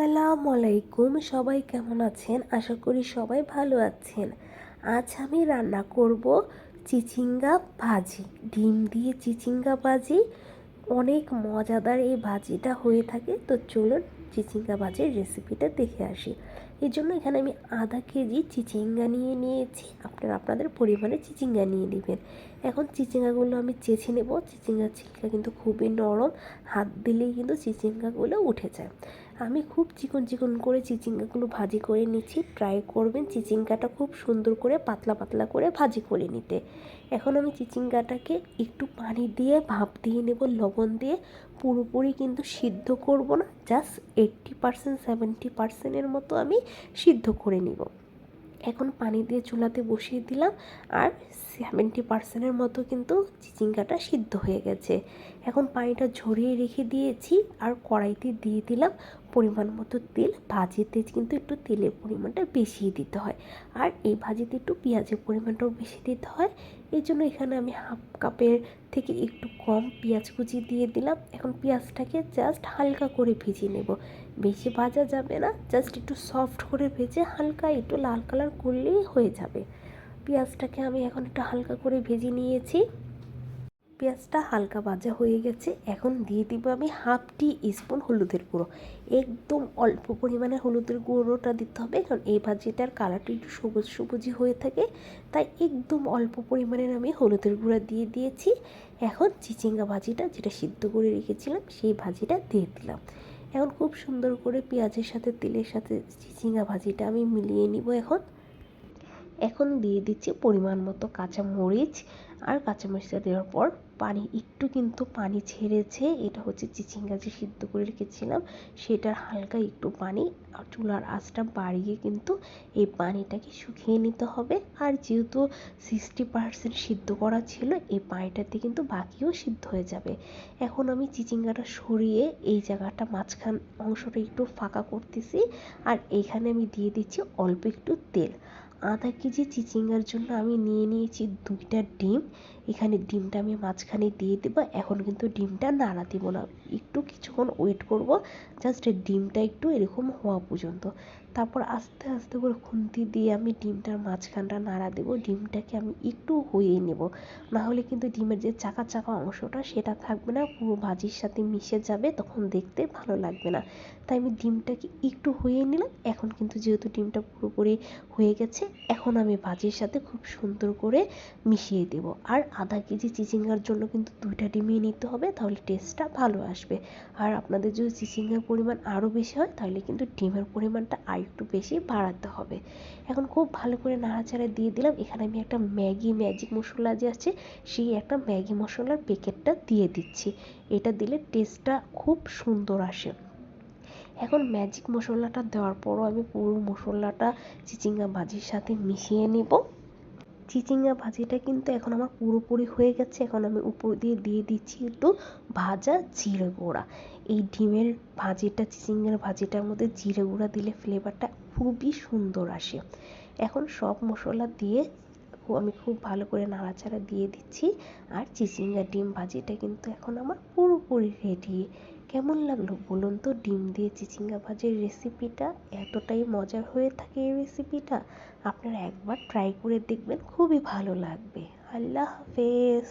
আসসালামু আলাইকুম। সবাই কেমন আছেন? আশা করি সবাই ভালো আছেন। আজ আমি রান্না করব চিচিঙ্গা ভাজি। ডিম দিয়ে চিচিঙ্গা ভাজি। অনেক মজাদার এই ভাজিটা হয়ে থাকে। তো চলুন চিচিঙ্গা ভাজির রেসিপিটা দেখে আসি। এই জন্য এখানে আমি আধা কেজি চিচিঙ্গা নিয়ে নিয়েছি। আপনারা আপনাদের পরিমাণে চিচিঙ্গা নিয়ে নেবেন। এখন চিচিঙ্গাগুলো আমি চেঁচে নেব। চিচিঙ্গার ছিলকা কিন্তু খুবই নরম। হাত দিলেই কিন্তু চিচিঙ্গাগুলো উঠে যায়। আমি খুব চিকন চিকন করে চিচিঙ্গাগুলো ভাজি করে নিচ্ছি। ট্রাই করবেন চিচিঙ্গাটা খুব সুন্দর করে পাতলা পাতলা করে ভাজি করে নিতে। এখন আমি চিচিঙ্গাটাকে একটু পানি দিয়ে, ভাপ দিয়ে নেব, লবণ দিয়ে। পুরোপুরি কিন্তু সিদ্ধ করব না। জাস্ট এইট্টি পারসেন্ট, সেভেন্টি পারসেন্টের মতো আমি সিদ্ধ করে নিব। এখন পানি দিয়ে চুলাতে বসিয়ে দিলাম আর সেভেন্টি পার্সেন্টের মতো কিন্তু চিচিঙ্গাটা সিদ্ধ হয়ে গেছে। এখন পানিটা ঝরিয়ে রেখে দিয়েছি আর কড়াইতে দিয়ে দিলাম পরিমাণ মতো তেল। ভাজিতে কিন্তু একটু তেলের পরিমাণটা বেশি দিতে হয়। আর এই ভাজিতে একটু পেঁয়াজের পরিমাণটাও বেশি দিতে হয়। এই জন্য এখানে আমি হাফ কাপের থেকে একটু কম পেঁয়াজ কুচি দিয়ে দিলাম। এখন পেঁয়াজটাকে জাস্ট হালকা করে ভেজে নেব। বেশি ভাজা যাবে না জাস্ট একটু সফট করে ভেজে হালকা একটু লাল কালার করলেই হয়ে যাবে। পেঁয়াজটাকে আমি এখন একটু হালকা করে ভেজে নিয়েছি। পেঁয়াজটা হালকা ভাজা হয়ে গেছে। এখন দিয়ে দিব আমি হাফ টি স্পুন হলুদের গুঁড়ো। একদম অল্প পরিমাণে হলুদের গুঁড়োটা দিতে হবে, কারণ এই ভাজিটার কালারটা একটু সবুজ সবুজই হয়ে থাকে। তাই একদম অল্প পরিমাণের আমি হলুদের গুঁড়া দিয়ে দিয়েছি। এখন চিচিঙ্গা ভাজিটা যেটা সিদ্ধ করে রেখেছিলাম, সেই ভাজিটা দিয়ে দিলাম। এখন খুব সুন্দর করে পেঁয়াজের সাথে, তেলের সাথে চিচিঙ্গা ভাজিটা আমি মিলিয়ে নিব এখন। এখন দিয়ে দিচ্ছি পরিমাণ মতো কাঁচা মরিচ আর কাঁচামরিচটা দেওয়ার পর পানি, একটু কিন্তু পানি ছেড়েছে। এটা হচ্ছে চিচিঙ্গা যে সিদ্ধ করে রেখেছিলাম, সেটার হালকা একটু পানি আর চুলার আঁচটা বাড়িয়ে কিন্তু এই পানিটাকে শুকিয়ে নিতে হবে। আর যেহেতু সিক্সটি পার্সেন্ট সিদ্ধ করা ছিল, এই পানিটাতে কিন্তু বাকিও সিদ্ধ হয়ে যাবে। এখন আমি চিচিঙ্গাটা সরিয়ে এই জায়গাটা মাঝখান অংশটা একটু ফাঁকা করতেছি। আর এইখানে আমি দিয়ে দিচ্ছি অল্প একটু তেল। আধা কেজি চিচিঙ্গার জন্য আমি নিয়ে নিয়েছি দুইটা ডিম। এখানে ডিমটা আমি মাঝখানে দিয়ে দেবো। এখন কিন্তু ডিমটা নাড়া দেবো না। একটু কিছুক্ষণ ওয়েট করব। জাস্ট ডিমটা একটু এরকম হওয়া পর্যন্ত। তারপর আস্তে আস্তে করে খুন্তি দিয়ে আমি ডিমটার মাঝখানটা নাড়া দেবো। ডিমটাকে আমি একটু হয়ে নেব। না হলে কিন্তু ডিমের যে চাকা চাকা অংশটা সেটা থাকবে না। পুরো ভাজির সাথে মিশে যাবে। তখন দেখতে ভালো লাগবে না। তাই আমি ডিমটাকে একটু হয়ে নিলাম। এখন কিন্তু যেহেতু ডিমটা পুরোপুরি হয়ে গেছে এখন আমি ভাজির সাথে খুব সুন্দর করে মিশিয়ে দেব। আর আধা কেজি চিচিঙ্গার জন্য কিন্তু দুইটা ডিমই নিতে হবে, তাহলে টেস্টটা ভালো আসবে। আর আপনাদের যদি চিচিঙ্গার পরিমাণ আরও বেশি হয়, তাহলে কিন্তু ডিমের পরিমাণটা আর একটু বেশি বাড়াতে হবে। এখন খুব ভালো করে নাড়াচাড়া দিয়ে দিলাম। এখানে আমি একটা ম্যাগি ম্যাজিক মশলা যে আছে, সেই একটা ম্যাগি মশলার প্যাকেটটা দিয়ে দিচ্ছি। এটা দিলে টেস্টটা খুব সুন্দর আসে। এখন ম্যাজিক মশলাটা দেওয়ার পরও আমি পুরো মশলাটা চিচিঙ্গা ভাজির সাথে মিশিয়ে নেব। চিচিঙ্গা ভাজিটা কিন্তু এখন আমার পুরোপুরি হয়ে গেছে। এখন আমি উপর দিয়ে দিয়ে দিচ্ছি একটু ভাজা জিরে গুঁড়া। এই ডিমের ভাজিটা, চিচিঙ্গার ভাজিটার মধ্যে জিরে গুঁড়া দিলে ফ্লেভারটা খুবই সুন্দর আসে। এখন সব মশলা দিয়ে আমি খুব ভালো করে নাড়াচাড়া দিয়ে দিচ্ছি। আর চিচিঙ্গা ডিম ভাজিটা কিন্তু এখন আমার পুরোপুরি রেডি কেমন লাগল বলুন তো? ডিম দিয়ে চিচিঙ্গা ভাজির রেসিপিটা এতটাই মজার হয়ে থাকে এই রেসিপিটা আপনারা একবার ট্রাই করে দেখবেন, খুবই ভালো লাগবে। আল্লাহ হাফেজ!